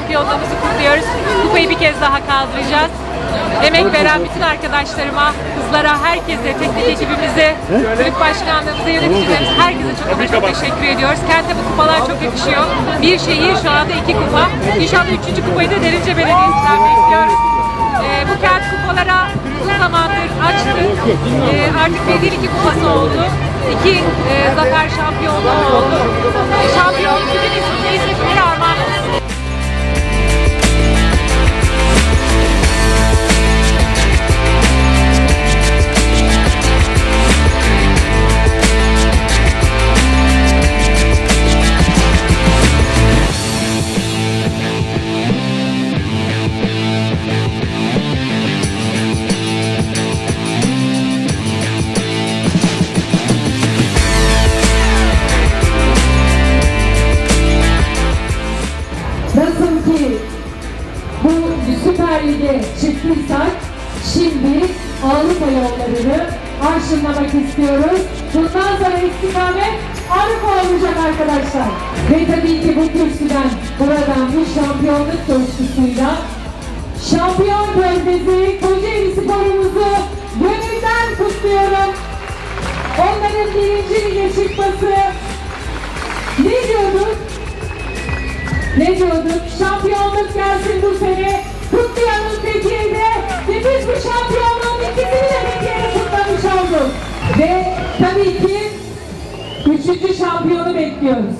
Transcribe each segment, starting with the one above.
şampiyonluğumuzu kutluyoruz. Kupayı bir kez daha kaldıracağız. Emek veren bütün arkadaşlarıma, kızlara, herkese, teknik ekibimize, kulüp başkanlığımıza, yöneticilerimize, herkese çok çok teşekkür ediyoruz. Kente bu kupalar çok yakışıyor. Bir şehir şu anda iki kupa. İnşallah üçüncü kupayı da Derince Belediyesi'nden bekliyoruz. Ee, bu kent kupalara uzun zamandır açtı. Ee, artık bir iki kupası oldu. İki e, zafer şampiyonluğu oldu. Lig'e çıktıysak şimdi Avrupa yollarını arşınlamak istiyoruz. Bundan sonra istikamet Avrupa olacak arkadaşlar. Ve tabii ki bu kürsüden buradan bu şampiyonluk coşkusuyla Şampiyon Körfezi Kocaeli sporumuzu gönülden kutluyorum. Onların birinci lige çıkması ne diyorduk? Ne diyorduk? Şampiyonluk gelsin Ve tabii ki üçüncü şampiyonu bekliyoruz.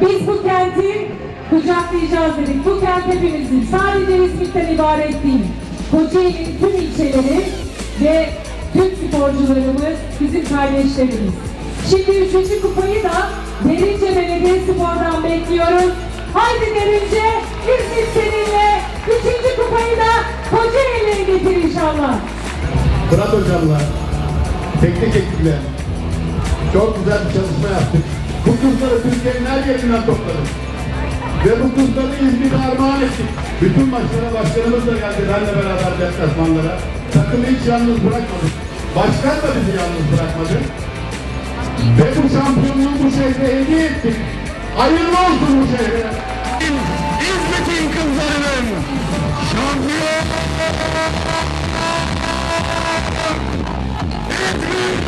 Biz bu kenti kucaklayacağız dedik. Bu kent hepimizin. Sadece İzmit'ten ibaret değil. Kocaeli'nin tüm ilçeleri ve tüm sporcularımız bizim kardeşlerimiz. Şimdi üçüncü kupayı da Derince Belediye Spor'dan bekliyoruz. Haydi Derince, İzmit seninle. Üçüncü kupayı da Kocaeli'ye getir inşallah. Fırat hocamla, teknik ekiple çok güzel bir çalışma yaptık. Bu kızları Türkiye'nin her yerinden topladık. Ve bu kızları İzmir'e armağan ettik. Bütün maçlara başkanımız da geldi benle beraber deplasmanlara. Takımı hiç yalnız bırakmadık. Başkan da bizi yalnız bırakmadı. Ve bu şampiyonluğu bu şehre hediye ettik. Hayırlı olsun bu şehre. İzmit'in kızlarının şampiyon Yeah.